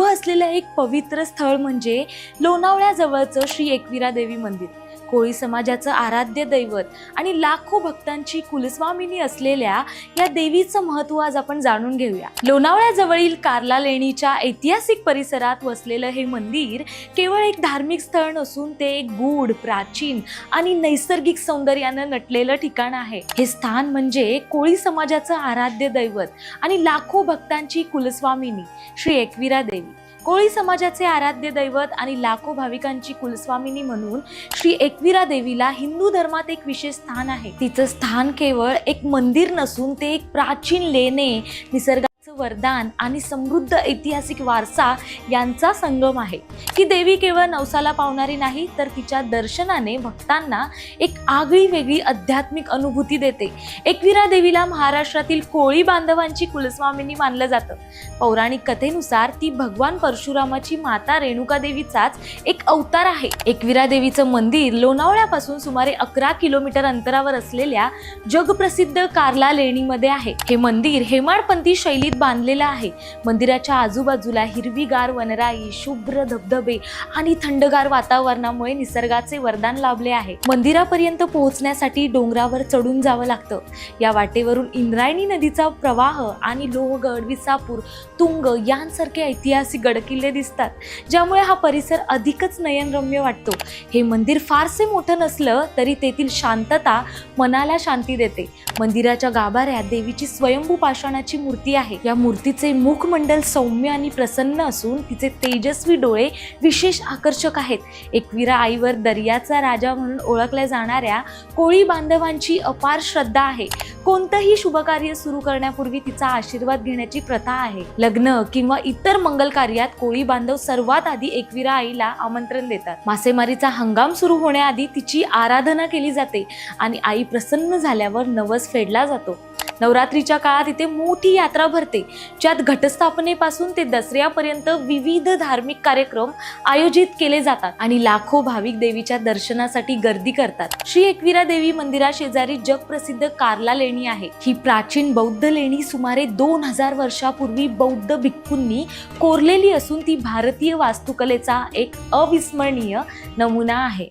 उभं असलेलं एक पवित्र स्थळ म्हणजे लोणावळ्याजवळचं श्री एकविरा देवी मंदिर. कोळी समाजाचं आराध्य दैवत आणि लाखो भक्तांची कुलस्वामिनी असलेल्या या देवीचं महत्त्व आज आपण जाणून घेऊया. लोणावळ्याजवळील कार्ला लेणीच्या ऐतिहासिक परिसरात वसलेलं हे मंदिर केवळ एक धार्मिक स्थळ नसून ते एक गूढ प्राचीन आणि नैसर्गिक सौंदर्यानं नटलेलं ठिकाण आहे. हे स्थान म्हणजे कोळी समाजाचं आराध्य दैवत आणि लाखो भक्तांची कुलस्वामिनी श्री एकविरा देवी. कोळी समाजाचे आराध्य दैवत आणि लाखो भाविकांची कुलस्वामिनी म्हणून श्री एकविरा देवीला हिंदू धर्मात एक विशेष स्थान आहे. तिचं स्थान केवळ एक मंदिर नसून ते एक प्राचीन लेणे निसर्ग वरदान आणि समृद्ध ऐतिहासिक वारसा यांचा संगम आहे. ही देवी केवळ नवसाला पावणारी नाही तर तिच्या दर्शनाने भक्तांना एक आगळी वेगळी आध्यात्मिक अनुभूती देते. एकविरा देवीला महाराष्ट्रातील कोळी बांधवांची कुलस्वामिनी मानलं जातं. पौराणिक कथेनुसार ती भगवान परशुरामाची माता रेणुका देवीचाच एक अवतार आहे. एकविरा देवीचं मंदिर लोणावळ्यापासून सुमारे अकरा किलोमीटर अंतरावर असलेल्या जगप्रसिद्ध कार्ला लेणीमध्ये आहे. हे मंदिर हेमाडपंथी शैलीत बांधलेला आहे. मंदिराच्या आजूबाजूला हिरवीगार वनराई शुभ्र धबधबे आणि थंडगार वातावरणामुळे निसर्गाचे वरदान लाभले आहे. मंदिरापर्यंत पोहोचण्यासाठी डोंगरावर चढून जावं लागतं. या वाटेवरून इंद्रायणी नदीचा प्रवाह आणि लोहगड विसापूर तुंग यांसारखे ऐतिहासिक गडकिल्ले दिसतात ज्यामुळे हा परिसर अधिकच नयनरम्य वाटतो. हे मंदिर फारसे मोठं नसलं तरी तेथील शांतता मनाला शांती देते. मंदिराच्या गाभाऱ्यात देवीची स्वयंभू पाषाणाची मूर्ती आहे. या मूर्तीचे मुखमंडल सौम्य आणि प्रसन्न असून तिचे तेजस्वी डोळे विशेष आकर्षक आहेत. एकविरा आईवर दर्याचा राजा म्हणून ओळखल्या जाणाऱ्या कोळी बांधवांची अपार श्रद्धा आहे. कोणतंही शुभकार्य सुरू करण्यापूर्वी तिचा आशीर्वाद घेण्याची प्रथा आहे. लग्न किंवा इतर मंगल कार्यात कोळी बांधव सर्वात आधी एकविरा आईला आमंत्रण देतात. मासेमारीचा हंगाम सुरू होण्याआधी तिची आराधना केली जाते आणि आई प्रसन्न झाल्यावर नवस फेडला जातो. नवरात्रीच्या काळात इथे मोठी यात्रा भरते. ज्यात घटस्थापनेपासून ते दसऱ्यापर्यंत विविध धार्मिक कार्यक्रम आयोजित केले जातात आणि लाखो भाविक देवीच्या दर्शनासाठी गर्दी करतात. श्री एकविरा देवी मंदिरा शेजारी जगप्रसिद्ध कार्ला लेणी आहे. ही प्राचीन बौद्ध लेणी सुमारे दोन हजार वर्षापूर्वी बौद्ध भिक्खूंनी कोरलेली असून ती भारतीय वास्तुकलेचा एक अविस्मरणीय नमुना आहे.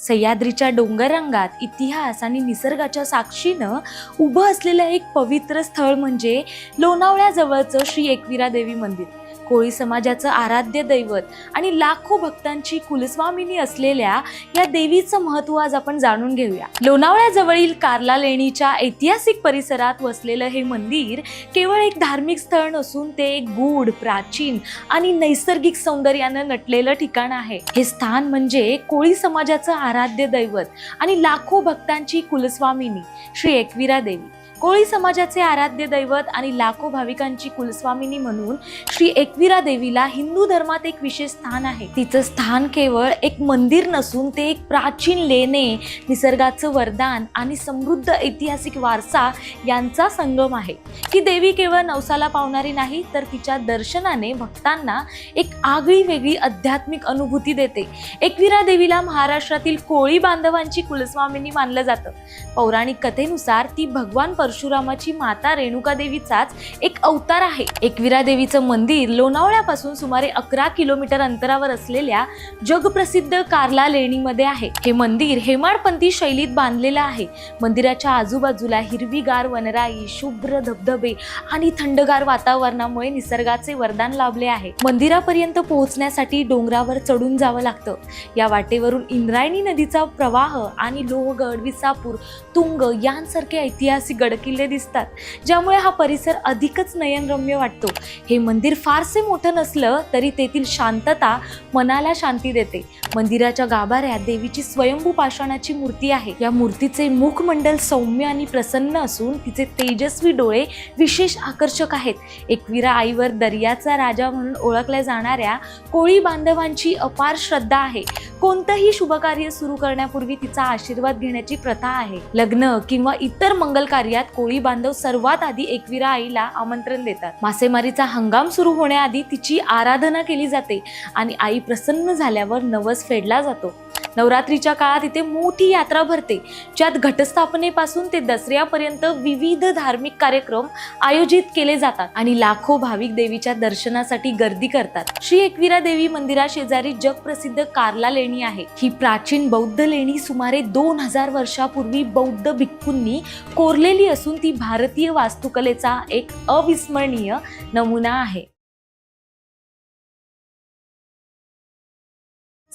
सह्याद्रीच्या डोंगररंगात इतिहास आणि निसर्गाच्या साक्षीनं उभं असलेलं एक पवित्र स्थळ म्हणजे लोणावळ्याजवळचं श्री एकविरा देवी मंदिर. कोळी समाजाचं आराध्य दैवत आणि लाखो भक्तांची कुलस्वामिनी असलेल्या या देवीचं महत्त्व आज आपण जाणून घेऊया. लोणावळ्याजवळील कार्ला लेणीच्या ऐतिहासिक परिसरात वसलेलं हे मंदिर केवळ एक धार्मिक स्थळ नसून ते एक गूढ प्राचीन आणि नैसर्गिक सौंदर्यानं नटलेलं ठिकाण आहे. हे स्थान म्हणजे कोळी समाजाचं आराध्य दैवत आणि लाखो भक्तांची कुलस्वामिनी श्री एकविरा देवी. कोळी समाजाचे आराध्य दैवत आणि लाखो भाविकांची कुलस्वामिनी म्हणून श्री एकविरा देवीला हिंदू धर्मात एक विशेष स्थान आहे. तिचं स्थान केवळ एक मंदिर नसून ते एक प्राचीन लेणे निसर्गाचं वरदान आणि समृद्ध ऐतिहासिक वारसा यांचा संगम आहे. ही देवी केवळ नवसाला पावणारी नाही तर तिच्या दर्शनाने भक्तांना एक आगळी वेगळी आध्यात्मिक अनुभूती देते. एकविरा देवीला महाराष्ट्रातील कोळी बांधवांची कुलस्वामिनी मानलं जातं. पौराणिक कथेनुसार ती भगवान परशुरामाची माता रेणुका देवीचाच एक अवतार आहे. एकविरा देवीचं मंदिर लोणावळ्यापासून सुमारे अकरा किलोमीटर अंतरावर असलेल्या जगप्रसिद्ध कार्ला लेणीमध्ये आहे. हे मंदिर हेमाडपंथी शैलीत बांधलेलं आहे. मंदिराच्या आजूबाजूला हिरवीगार वनराई शुभ्र धबधबे आणि थंडगार वातावरणामुळे निसर्गाचे वरदान लाभले आहे. मंदिरापर्यंत पोहोचण्यासाठी डोंगरावर चढून जावं लागतं. या वाटेवरून इंद्रायणी नदीचा प्रवाह आणि लोहगड विसापूर तुंग यांसारखे ऐतिहासिक गड किल्ले दिसतात. ज्यामुळे हा परिसर अधिकच नयनरम्य वाटतो. हे मंदिर फारसे मोठं नसलं तरी तेथील शांतता मनाला शांती देते. मंदिराच्या गाभाऱ्यात देवीची स्वयंभू पाषाणाची मूर्ती आहे. या मूर्तीचे मुखमंडल सौम्य आणि प्रसन्न असून तिचे तेजस्वी डोळे विशेष आकर्षक आहेत. एकविरा आईवर दर्याचा राजा म्हणून ओळखल्या जाणाऱ्या कोळी बांधवांची अपार श्रद्धा आहे. कोणतंही शुभकार्य सुरू करण्यापूर्वी तिचा आशीर्वाद घेण्याची प्रथा आहे. लग्न किंवा इतर मंगल कार्यात कोळी बांधव सर्वात आधी एकविरा आईला आमंत्रण देतात. मासेमारीचा हंगाम सुरू होण्याआधी तिची आराधना केली जाते आणि आई प्रसन्न झाल्यावर नवस फेडला जातो. नवरात्रीच्या काळात इथे मोठी यात्रा भरते. ज्यात घटस्थापनेपासून ते दसऱ्यापर्यंत विविध धार्मिक कार्यक्रम आयोजित केले जातात आणि लाखो भाविक देवीच्या दर्शनासाठी गर्दी करतात. श्री एकविरा देवी मंदिरा शेजारी जगप्रसिद्ध कार्ला लेणी आहे. ही प्राचीन बौद्ध लेणी सुमारे दोन हजार वर्षापूर्वी बौद्ध भिक्खूंनी कोरलेली असून ती भारतीय वास्तुकलेचा एक अविस्मरणीय नमुना आहे.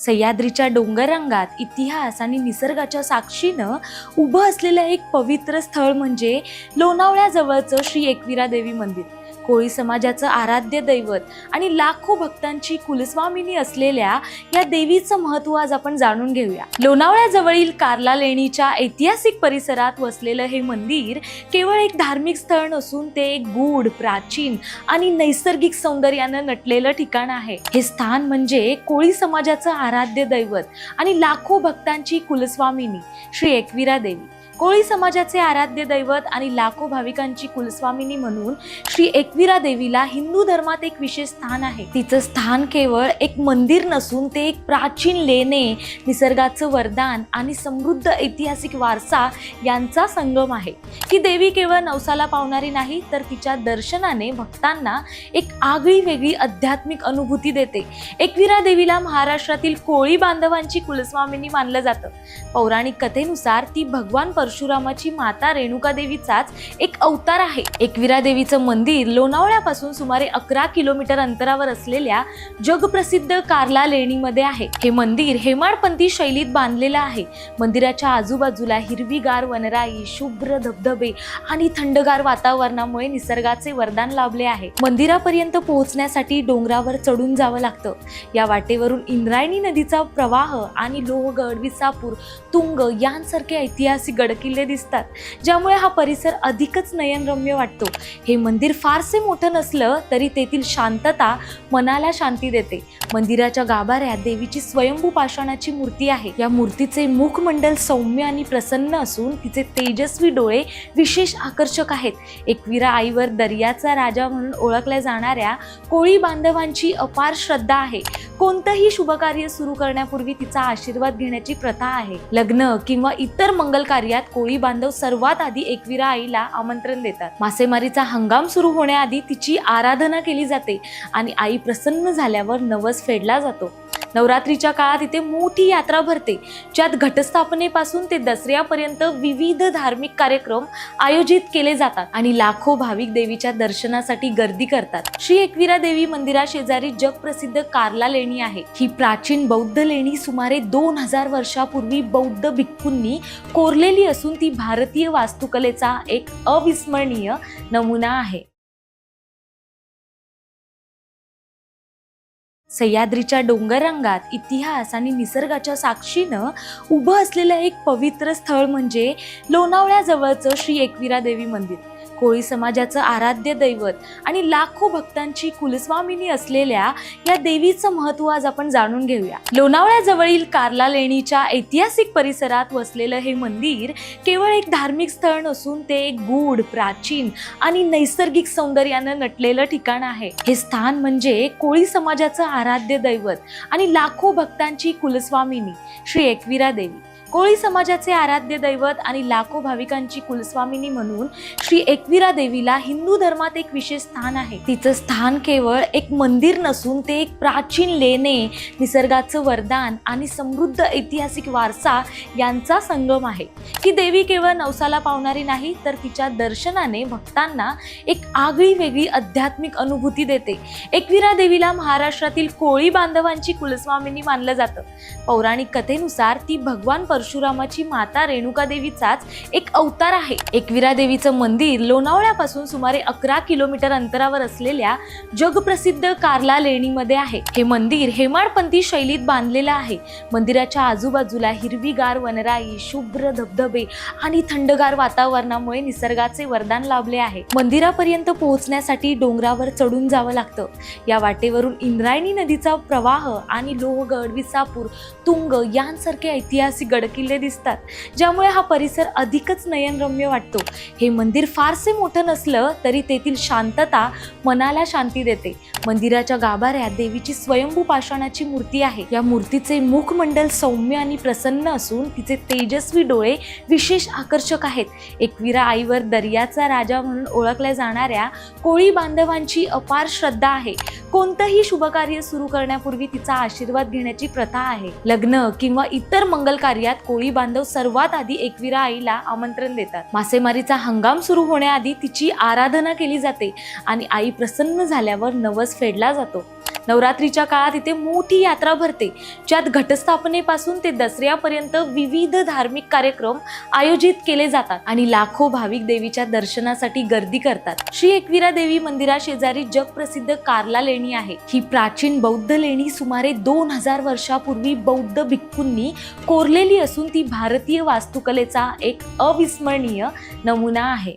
सह्याद्रीच्या डोंगररंगात इतिहास आणि निसर्गाच्या साक्षीनं उभं असलेलं एक पवित्र स्थळ म्हणजे लोणावळ्याजवळचं श्री एकविरा देवी मंदिर. कोळी समाजाचं आराध्य दैवत आणि लाखो भक्तांची कुलस्वामिनी असलेल्या या देवीचं महत्त्व आज आपण जाणून घेऊया. लोणावळ्याजवळील कार्ला लेणीच्या ऐतिहासिक परिसरात वसलेलं हे मंदिर केवळ एक धार्मिक स्थळ नसून ते एक गूढ प्राचीन आणि नैसर्गिक सौंदर्यानं नटलेलं ठिकाण आहे. हे स्थान म्हणजे कोळी समाजाचं आराध्य दैवत आणि लाखो भक्तांची कुलस्वामिनी श्री एकविरा देवी. कोळी समाजाचे आराध्य दैवत आणि लाखो भाविकांची कुलस्वामिनी म्हणून श्री एकविरा देवीला हिंदू धर्मात एक विशेष स्थान आहे. तिचं स्थान केवळ एक मंदिर नसून ते एक प्राचीन लेणे निसर्गाचं वरदान आणि समृद्ध ऐतिहासिक वारसा यांचा संगम आहे. ही देवी केवळ नवसाला पावणारी नाही तर तिच्या दर्शनाने भक्तांना एक आगळी वेगळी आध्यात्मिक अनुभूती देते. एकविरा देवीला महाराष्ट्रातील कोळी बांधवांची कुलस्वामिनी मानलं जातं. पौराणिक कथेनुसार ती भगवान परशुरामाची माता रेणुका देवीचाच एक अवतार आहे. एकविरा देवीचं मंदिर लोणावळ्यापासून सुमारे अकरा किलोमीटर अंतरावर असलेल्या जगप्रसिद्ध कार्ला लेणीमध्ये आहे. हे मंदिर हेमाडपंथी शैलीत बांधलेलं आहे. मंदिराच्या आजूबाजूला हिरवीगार वनराई शुभ्र धबधबे आणि थंडगार वातावरणामुळे निसर्गाचे वरदान लाभले आहे. मंदिरापर्यंत पोहोचण्यासाठी डोंगरावर चढून जावं लागतं. या वाटेवरून इंद्रायणी नदीचा प्रवाह आणि लोहगड विसापूर तुंग यांसारखे ऐतिहासिक गड गडकिल्ले दिसतात ज्यामुळे हा परिसर अधिकच नयनरम्य वाटतो. हे मंदिर फारसे मोठं नसलं तरी तेथील शांतता मनाला शांती देते. मंदिराच्या गाभाऱ्यात देवीची स्वयंभू पाषाणाची मूर्ती आहे. या मूर्तीचे मुखमंडल सौम्य आणि प्रसन्न असून तिचे तेजस्वी डोळे विशेष आकर्षक आहेत. एकविरा आईवर दर्याचा राजा म्हणून ओळखल्या जाणाऱ्या कोळी बांधवांची अपार श्रद्धा आहे. कोणतंही शुभकार्य सुरू करण्यापूर्वी तिचा आशीर्वाद घेण्याची प्रथा आहे. लग्न किंवा इतर मंगल कार्यात कोळी बांधव सर्वात आधी एकविरा आईला आमंत्रण देतात. मासेमारीचा हंगाम सुरू होण्याआधी तिची आराधना केली जाते आणि आई प्रसन्न झाल्यावर नवस फेडला जातो. नवरात्रीच्या काळात इथे मोठी यात्रा भरते. ज्यात घटस्थापनेपासून ते दसऱ्यापर्यंत विविध धार्मिक कार्यक्रम आयोजित केले जातात आणि लाखो भाविक देवीच्या दर्शनासाठी गर्दी करतात. श्री एकविरा देवी मंदिरा शेजारी जगप्रसिद्ध कार्ला लेणी आहे. ही प्राचीन बौद्ध लेणी सुमारे दोन हजार वर्षापूर्वी बौद्ध भिक्खूंनी कोरलेली असून ती भारतीय वास्तुकलेचा एक अविस्मरणीय नमुना आहे. सह्याद्रीच्या डोंगर रंगात इतिहास आणि निसर्गाच्या साक्षीनं उभं असलेलं एक पवित्र स्थळ म्हणजे लोणावळ्याजवळचं श्री एकविरा देवी मंदिर. कोळी समाजाचं आराध्य दैवत आणि लाखो भक्तांची कुलस्वामिनी असलेल्या या देवीचं महत्त्व आज आपण जाणून घेऊया. लोणावळ्याजवळील कार्ला लेणीच्या ऐतिहासिक परिसरात वसलेलं हे मंदिर केवळ एक धार्मिक स्थळ नसून ते एक गूढ प्राचीन आणि नैसर्गिक सौंदर्यानं नटलेलं ठिकाण आहे. हे स्थान म्हणजे कोळी समाजाचं आराध्य दैवत आणि लाखो भक्तांची कुलस्वामिनी श्री एकविरा देवी. कोळी समाजाचे आराध्य दैवत आणि लाखो भाविकांची कुलस्वामिनी म्हणून श्री एकविरा देवीला हिंदू धर्मात एक विशेष स्थान आहे. तिचं स्थान केवळ एक मंदिर नसून ते एक प्राचीन लेणे निसर्गाचं वरदान आणि समृद्ध ऐतिहासिक वारसा यांचा संगम आहे. ही देवी केवळ नवसाला पावणारी नाही तर तिच्या दर्शनाने भक्तांना एक आगळी वेगळी आध्यात्मिक अनुभूती देते. एकविरा देवीला महाराष्ट्रातील कोळी बांधवांची कुलस्वामिनी मानलं जातं. पौराणिक कथेनुसार ती भगवान परशुरामाची माता रेणुका देवीचाच एक अवतार आहे. एकविरा देवीचं मंदिर लोणावळ्यापासून सुमारे अकरा किलोमीटर अंतरावर असलेल्या जगप्रसिद्ध कार्ला लेणीमध्ये आहे. हे मंदिर हेमाडपंथी शैलीत बांधलेलं आहे. मंदिराच्या आजूबाजूला हिरवीगार वनराई शुभ्र धबधबे आणि थंडगार वातावरणामुळे निसर्गाचे वरदान लाभले आहे. मंदिरापर्यंत पोहोचण्यासाठी डोंगरावर चढून जावं लागतं. या वाटेवरून इंद्रायणी नदीचा प्रवाह आणि लोहगड विसापूर तुंग यांसारखे ऐतिहासिक गड किल्ले दिसतात ज्यामुळे हा परिसर अधिकच नयनरम्य वाटतो. हे मंदिर फारसे मोठं नसलं तरी तेथील शांतता मनाला शांती देते. मंदिराच्या गाभाऱ्यात देवीची स्वयंभू पाषाणाची मूर्ती आहे. या मूर्तीचे मुखमंडल सौम्य आणि प्रसन्न असून तिचे तेजस्वी डोळे विशेष आकर्षक आहेत. एकविरा आईवर दर्याचा राजा म्हणून ओळखल्या जाणाऱ्या कोळी बांधवांची अपार श्रद्धा आहे. कोणतंही शुभकार्य सुरू करण्यापूर्वी तिचा आशीर्वाद घेण्याची प्रथा आहे. लग्न किंवा इतर मंगल कार्यात कोळी बांधव सर्वात आधी एकविरा आईला आमंत्रण देतात. मासेमारीचा हंगाम सुरू होण्याआधी तिची आराधना केली जाते आणि आई प्रसन्न झाल्यावर नवस फेडला जातो. नवरात्रीच्या काळात इथे मोठी यात्रा भरते. ज्यात घटस्थापनेपासून ते दसऱ्यापर्यंत विविध धार्मिक कार्यक्रम आयोजित केले जातात आणि लाखो भाविक देवीच्या दर्शनासाठी गर्दी करतात. श्री एकविरा देवी मंदिरा शेजारी जगप्रसिद्ध कार्ला लेणी आहे. ही प्राचीन बौद्ध लेणी सुमारे दोन हजार वर्षापूर्वी बौद्ध भिक्खूंनी कोरलेली असून ती भारतीय वास्तुकलेचा एक अविस्मरणीय नमुना आहे.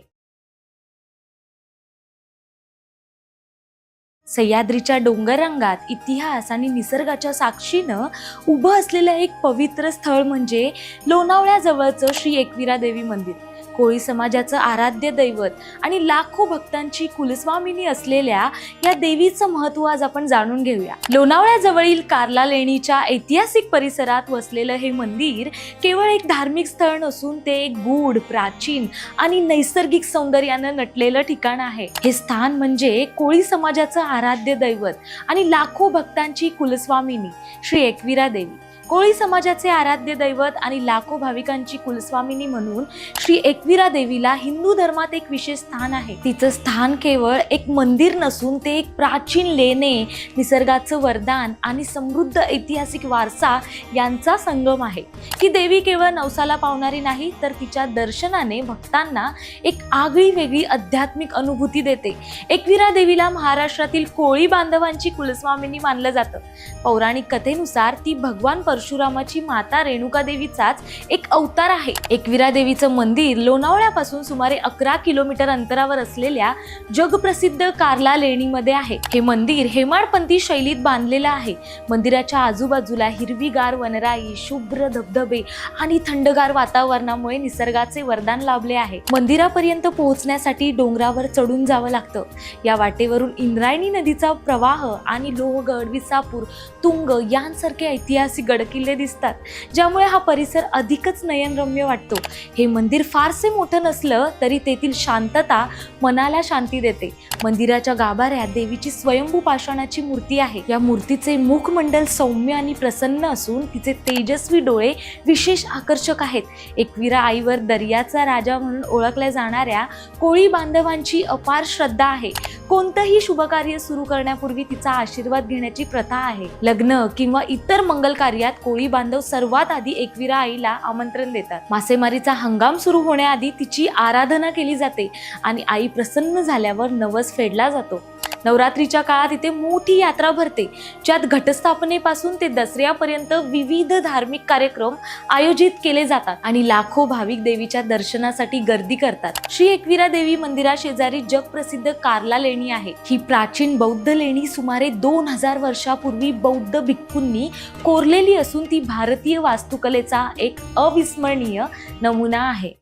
सह्याद्रीच्या डोंगररंगात इतिहास आणि निसर्गाच्या साक्षीनं उभं असलेलं एक पवित्र स्थळ म्हणजे लोणावळ्याजवळचं श्री एकविरा देवी मंदिर. कोळी समाजाचं आराध्य दैवत आणि लाखो भक्तांची कुलस्वामिनी असलेल्या या देवीचं महत्त्व आज आपण जाणून घेऊया. लोणावळ्याजवळील कार्ला लेणीच्या ऐतिहासिक परिसरात वसलेलं हे मंदिर केवळ एक धार्मिक स्थळ नसून ते एक गूढ प्राचीन आणि नैसर्गिक सौंदर्यानं नटलेलं ठिकाण आहे. हे स्थान म्हणजे कोळी समाजाचं आराध्य दैवत आणि लाखो भक्तांची कुलस्वामिनी श्री एकविरा देवी. कोळी समाजाचे आराध्य दैवत आणि लाखो भाविकांची कुलस्वामिनी म्हणून श्री एकविरा देवीला हिंदू धर्मात एक विशेष स्थान आहे. तिचं स्थान केवळ एक मंदिर नसून ते एक प्राचीन लेणे निसर्गाचं वरदान आणि समृद्ध ऐतिहासिक वारसा यांचा संगम आहे. ही देवी केवळ नवसाला पावणारी नाही तर तिच्या दर्शनाने भक्तांना एक आगळी वेगळी आध्यात्मिक अनुभूती देते. एकविरा देवीला महाराष्ट्रातील कोळी बांधवांची कुलस्वामिनी मानलं जातं. पौराणिक कथेनुसार ती भगवान परशुरामाची माता रेणुका देवीचाच एक अवतार आहे. एकविरा देवीचं मंदिर लोणावळ्यापासून सुमारे अकरा किलोमीटर अंतरावर असलेल्या जगप्रसिद्ध कार्ला लेणीमध्ये आहे. हे मंदिर हेमाडपंथी शैलीत बांधलेलं आहे. मंदिराच्या आजूबाजूला हिरवीगार वनराई शुभ्र धबधबे आणि थंडगार वातावरणामुळे निसर्गाचे वरदान लाभले आहे. मंदिरापर्यंत पोहोचण्यासाठी डोंगरावर चढून जावं लागतं. या वाटेवरून इंद्रायणी नदीचा प्रवाह आणि लोहगड विसापूर तुंग यांसारखे ऐतिहासिक गड किल्ले दिसतात. ज्यामुळे हा परिसर अधिकच नयनरम्य वाटतो. हे मंदिर फारसे मोठं नसलं तरी तेथील शांतता मनाला शांती देते. मंदिराच्या गाभाऱ्यात देवीची स्वयंभू पाषाणाची मूर्ती आहे. या मूर्तीचे मुखमंडल सौम्य आणि प्रसन्न असून तिचे तेजस्वी डोळे विशेष आकर्षक आहेत. एकविरा आईवर दर्याचा राजा म्हणून ओळखल्या जाणाऱ्या कोळी बांधवांची अपार श्रद्धा आहे. कोणतंही शुभकार्य सुरू करण्यापूर्वी तिचा आशीर्वाद घेण्याची प्रथा आहे. लग्न किंवा इतर मंगल कार्यात कोळी बांधव सर्वात आधी एकविरा आईला आमंत्रण देतात. मासेमारीचा हंगाम सुरू होण्याआधी तिची आराधना केली जाते आणि आई प्रसन्न झाल्यावर नवस फेडला जातो. नवरात्रीच्या काळात इथे मोठी यात्रा भरते. ज्यात घटस्थापनेपासून ते दसऱ्यापर्यंत विविध धार्मिक कार्यक्रम आयोजित केले जातात आणि लाखो भाविक देवीच्या दर्शनासाठी गर्दी करतात. श्री एकविरा देवी मंदिरा शेजारी जगप्रसिद्ध कार्ला लेणी आहे. ही प्राचीन बौद्ध लेणी सुमारे दोन हजार वर्षापूर्वी बौद्ध भिक्खूंनी कोरलेली असून ती भारतीय वास्तुकलेचा एक अविस्मरणीय नमुना आहे.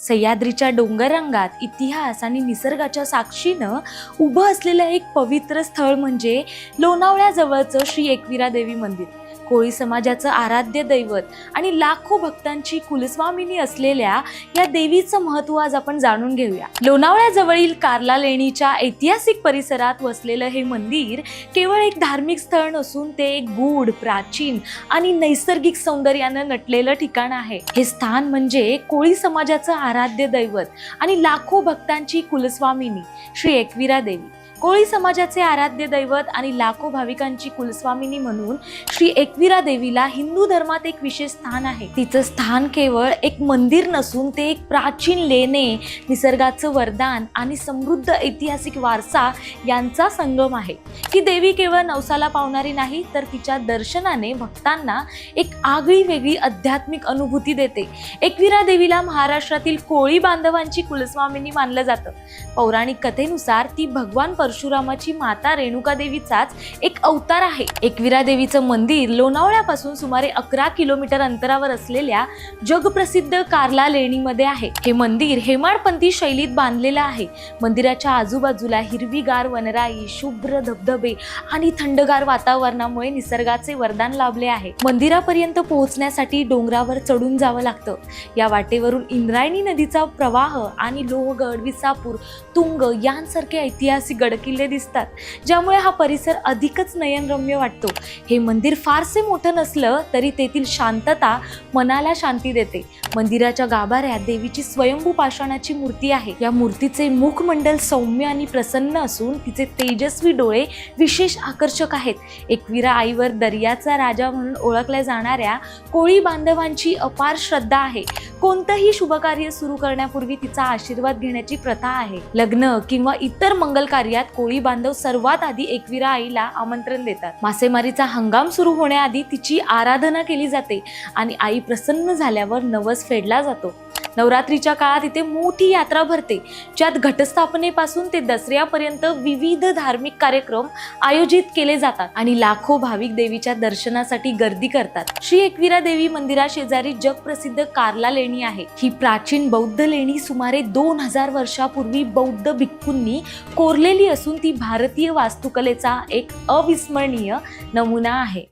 सह्याद्रीच्या डोंगर रंगात इतिहास आणि निसर्गाच्या साक्षीनं उभं असलेलं एक पवित्र स्थळ म्हणजे लोणावळ्याजवळचं श्री एकविरा देवी मंदिर. कोळी समाजाचं आराध्य दैवत आणि लाखो भक्तांची कुलस्वामिनी असलेल्या या देवीचं महत्त्व आज आपण जाणून घेऊया. लोणावळ्याजवळील कार्ला लेणीच्या ऐतिहासिक परिसरात वसलेलं हे मंदिर केवळ एक धार्मिक स्थळ नसून ते एक गूढ प्राचीन आणि नैसर्गिक सौंदर्यानं नटलेलं ठिकाण आहे. हे स्थान म्हणजे कोळी समाजाचं आराध्य दैवत आणि लाखो भक्तांची कुलस्वामिनी श्री एकविरा देवी. कोळी समाजाचे आराध्य दैवत आणि लाखो भाविकांची कुलस्वामिनी म्हणून श्री एकविरा देवीला हिंदू धर्मात एक विशेष स्थान आहे. तिचं स्थान केवळ एक मंदिर नसून ते एक प्राचीन लेणे निसर्गाचं वरदान आणि समृद्ध ऐतिहासिक वारसा यांचा संगम आहे. ही देवी केवळ नवसाला पावणारी नाही तर तिच्या दर्शनाने भक्तांना एक आगळी वेगळी आध्यात्मिक अनुभूती देते. एकविरा देवीला महाराष्ट्रातील कोळी बांधवांची कुलस्वामिनी मानलं जातं. पौराणिक कथेनुसार ती भगवान परशुरामाची माता रेणुका देवीचाच एक अवतार आहे. एकविरा देवीचं मंदिर लोणावळ्यापासून सुमारे अकरा किलोमीटर अंतरावर असलेल्या जगप्रसिद्ध कार्ला लेणीमध्ये आहे. हे मंदिर हेमाडपंथी शैलीत बांधलेलं आहे. मंदिराच्या आजूबाजूला हिरवीगार वनराई शुभ्र धबधबे आणि थंडगार वातावरणामुळे निसर्गाचे वरदान लाभले आहे. मंदिरापर्यंत पोहोचण्यासाठी डोंगरावर चढून जावं लागतं. या वाटेवरून इंद्रायणी नदीचा प्रवाह आणि लोहगड विसापूर तुंग यांसारखे ऐतिहासिक गड गडकिल्ले दिसतात ज्यामुळे हा परिसर अधिकच नयनरम्य वाटतो. हे मंदिर फारसे मोठं नसलं तरी तेथील शांतता मनाला शांती देते. मंदिराच्या गाभाऱ्यात देवीची स्वयंभू पाषाणाची मूर्ती आहे. या मूर्तीचे मुखमंडल सौम्य आणि प्रसन्न असून तिचे तेजस्वी डोळे विशेष आकर्षक आहेत. एकविरा आईवर दर्याचा राजा म्हणून ओळखल्या जाणाऱ्या कोळी बांधवांची अपार श्रद्धा आहे. कोणतंही शुभकार्य सुरू करण्यापूर्वी तिचा आशीर्वाद घेण्याची प्रथा आहे. लग्न किंवा इतर मंगल कार्यात कोळी बांधव सर्वात आधी एकविरा आईला आमंत्रण देतात. मासेमारीचा हंगाम सुरू होण्याआधी तिची आराधना केली जाते आणि आई प्रसन्न झाल्यावर नवस फेडला जातो. नवरात्रीच्या काळात इथे मोठी यात्रा भरते. ज्यात घटस्थापनेपासून ते दसऱ्यापर्यंत विविध धार्मिक कार्यक्रम आयोजित केले जातात आणि लाखो भाविक देवीच्या दर्शनासाठी गर्दी करतात. श्री एकविरा देवी मंदिरा शेजारी जगप्रसिद्ध कार्ला लेणी आहे. ही प्राचीन बौद्ध लेणी सुमारे दोन हजार वर्षापूर्वी बौद्ध भिक्खूंनी कोरलेली असून ती भारतीय वास्तुकलेचा एक अविस्मरणीय नमुना आहे.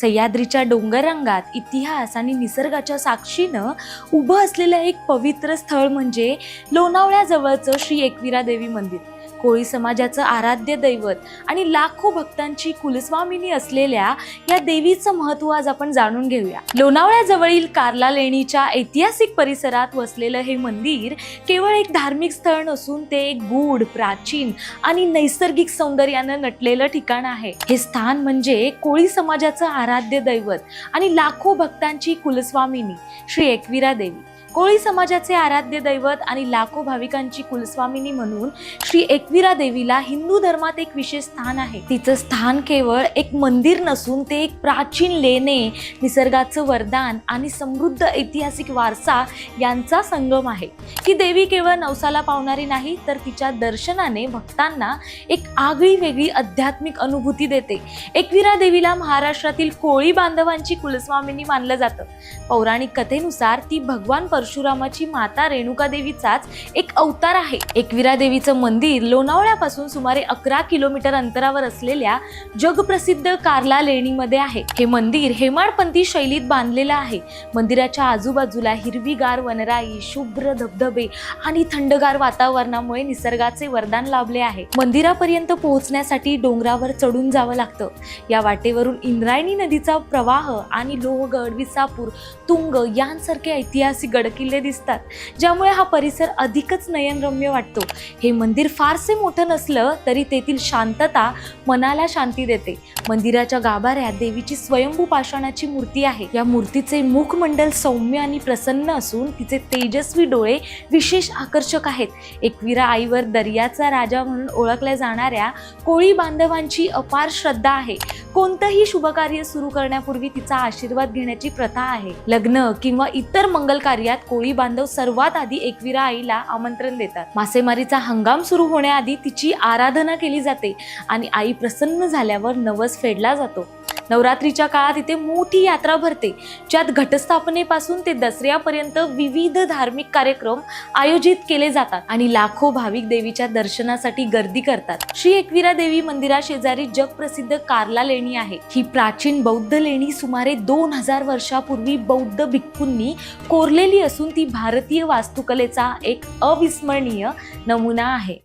सह्याद्रीच्या डोंगररंगात इतिहास आणि निसर्गाच्या साक्षीनं उभं असलेलं एक पवित्र स्थळ म्हणजे लोणावळ्याजवळचं श्री एकविरा देवी मंदिर. कोळी समाजाचं आराध्य दैवत आणि लाखो भक्तांची कुलस्वामिनी असलेल्या या देवीचं महत्त्व आज आपण जाणून घेऊया. लोणावळ्याजवळील कार्ला लेणीच्या ऐतिहासिक परिसरात वसलेलं हे मंदिर केवळ एक धार्मिक स्थळ नसून ते एक गूढ प्राचीन आणि नैसर्गिक सौंदर्यानं नटलेलं ठिकाण आहे. हे स्थान म्हणजे कोळी समाजाचं आराध्य दैवत आणि लाखो भक्तांची कुलस्वामिनी श्री एकविरा देवी. कोळी समाजाचे आराध्य दैवत आणि लाखो भाविकांची कुलस्वामिनी म्हणून श्री एकविरा देवीला हिंदू धर्मात एक विशेष स्थान आहे. तिचं स्थान केवळ एक मंदिर नसून ते एक प्राचीन लेणे निसर्गाचं वरदान आणि समृद्ध ऐतिहासिक वारसा यांचा संगम आहे. ही देवी केवळ नवसाला पावणारी नाही तर तिच्या दर्शनाने भक्तांना एक आगळी वेगळी आध्यात्मिक अनुभूती देते. एकविरा देवीला महाराष्ट्रातील कोळी बांधवांची कुलस्वामिनी मानलं जातं. पौराणिक कथेनुसार ती भगवान परशुरामाची माता रेणुका देवीचाच एक अवतार आहे. एकविरा देवीचं मंदिर लोणावळ्यापासून सुमारे अकरा किलोमीटर अंतरावर असलेल्या जगप्रसिद्ध कार्ला लेणीमध्ये आहे. हे मंदिर हेमाडपंथी शैलीत बांधलेलं आहे. मंदिराच्या आजूबाजूला हिरवीगार वनराई शुभ्र धबधबे आणि थंडगार वातावरणामुळे निसर्गाचे वरदान लाभले आहे. मंदिरापर्यंत पोहोचण्यासाठी डोंगरावर चढून जावं लागतं. या वाटेवरून इंद्रायणी नदीचा प्रवाह आणि लोहगड विसापूर तुंग यांसारखे ऐतिहासिक गड गडकिल्ले दिसतात ज्यामुळे हा परिसर अधिकच नयनरम्य वाटतो. हे मंदिर फारसे मोठं नसलं तरी तेथील शांतता मनाला शांती देते. मंदिराच्या गाभाऱ्यात देवीची स्वयंभू पाषाणाची मूर्ती आहे. या मूर्तीचे मुखमंडल सौम्य आणि प्रसन्न असून तिचे तेजस्वी डोळे विशेष आकर्षक आहेत. एकविरा आईवर दर्याचा राजा म्हणून ओळखल्या जाणाऱ्या कोळी बांधवांची अपार श्रद्धा आहे. कोणतंही शुभकार्य सुरू करण्यापूर्वी तिचा आशीर्वाद घेण्याची प्रथा आहे. लग्न किंवा इतर मंगल कार्यात कोळी बांधव सर्वात आधी एकविरा आईला आमंत्रण देतात. मासेमारीचा हंगाम सुरू होण्याआधी तिची आराधना केली जाते आणि आई प्रसन्न झाल्यावर नवस फेडला जातो. नवरात्रीच्या काळात इथे मोठी यात्रा भरते. ज्यात घटस्थापनेपासून ते दसऱ्यापर्यंत विविध धार्मिक कार्यक्रम आयोजित केले जातात आणि लाखो भाविक देवीच्या दर्शनासाठी गर्दी करतात. श्री एकविरा देवी मंदिरा शेजारी जगप्रसिद्ध कार्ला लेणी आहे. ही प्राचीन बौद्ध लेणी सुमारे दोन हजार वर्षापूर्वी बौद्ध भिक्खूंनी कोरलेली असून ती भारतीय वास्तुकलेचा एक अविस्मरणीय नमुना आहे.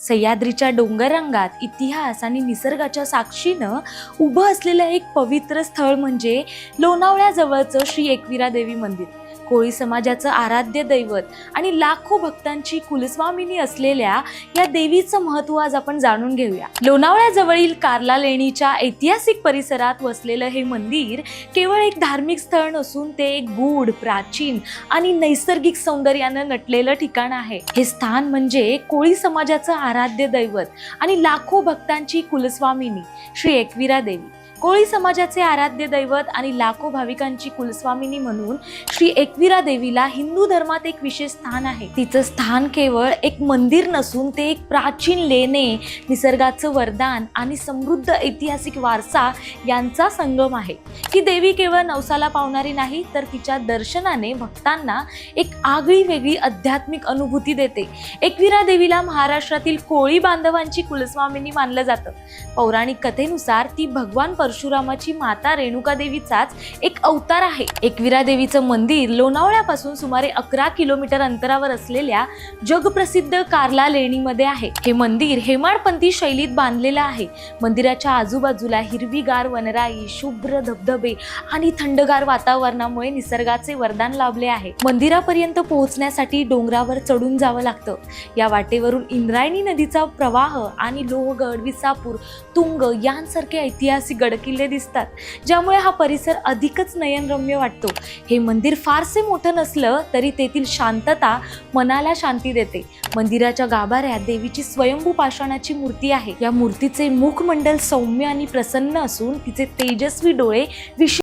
सह्याद्रीच्या डोंगररांगात इतिहास आणि निसर्गाच्या साक्षीनं उभं असलेलं एक पवित्र स्थळ म्हणजे लोणावळ्याजवळचं श्री एकविरा देवी मंदिर. कोळी समाजाचं आराध्य दैवत आणि लाखो भक्तांची कुलस्वामिनी असलेल्या या देवीचं महत्त्व आज आपण जाणून घेऊया. लोणावळ्याजवळील कार्ला लेणीच्या ऐतिहासिक परिसरात वसलेलं हे मंदिर केवळ एक धार्मिक स्थळ नसून ते एक गूढ प्राचीन आणि नैसर्गिक सौंदर्यानं नटलेलं ठिकाण आहे. हे स्थान म्हणजे कोळी समाजाचं आराध्य दैवत आणि लाखो भक्तांची कुलस्वामिनी श्री एकविरा देवी. कोळी समाजाचे आराध्य दैवत आणि लाखो भाविकांची कुलस्वामिनी म्हणून श्री एकविरा देवीला हिंदू धर्मात एक विशेष स्थान आहे. तिचं स्थान केवळ एक मंदिर नसून ते एक प्राचीन लेणे निसर्गाचं वरदान आणि समृद्ध ऐतिहासिक वारसा यांचा संगम आहे. ही देवी केवळ नवसाला पावणारी नाही तर तिच्या दर्शनाने भक्तांना एक आगळी वेगळी आध्यात्मिक अनुभूती देते. एकविरा देवीला महाराष्ट्रातील कोळी बांधवांची कुलस्वामिनी मानलं जातं. पौराणिक कथेनुसार ती भगवान परशुरामाची माता रेणुका देवीचाच एक अवतार आहे. एकविरा देवीचं मंदिर लोणावळ्यापासून सुमारे अकरा किलोमीटर अंतरावर असलेल्या जगप्रसिद्ध कार्ला लेणीमध्ये आहे. हे मंदिर हेमाडपंथी शैलीत बांधलेलं आहे. मंदिराच्या आजूबाजूला हिरवीगार वनराई शुभ्र धबधबे आणि थंडगार वातावरणामुळे निसर्गाचे वरदान लाभले आहे. मंदिरापर्यंत पोहोचण्यासाठी डोंगरावर चढून जावं लागतं. या वाटेवरून इंद्रायणी नदीचा प्रवाह आणि लोहगड विसापूर तुंग यांसारखे ऐतिहासिक किल्ले दिसतात ज्यामुळे हा परिसर अधिकच नयनरम्य वाटतो. हे मंदिर फारसे मोठं नसलं तरी तेथील शांतता मनाला शांती देते. मंदिराच्या गाभाऱ्यात देवीची स्वयंभू पाषाणाची मूर्ती आहे. या मूर्तीचे मुखमंडल सौम्य आणि प्रसन्न असून तिचे तेजस्वी डोळे विशेष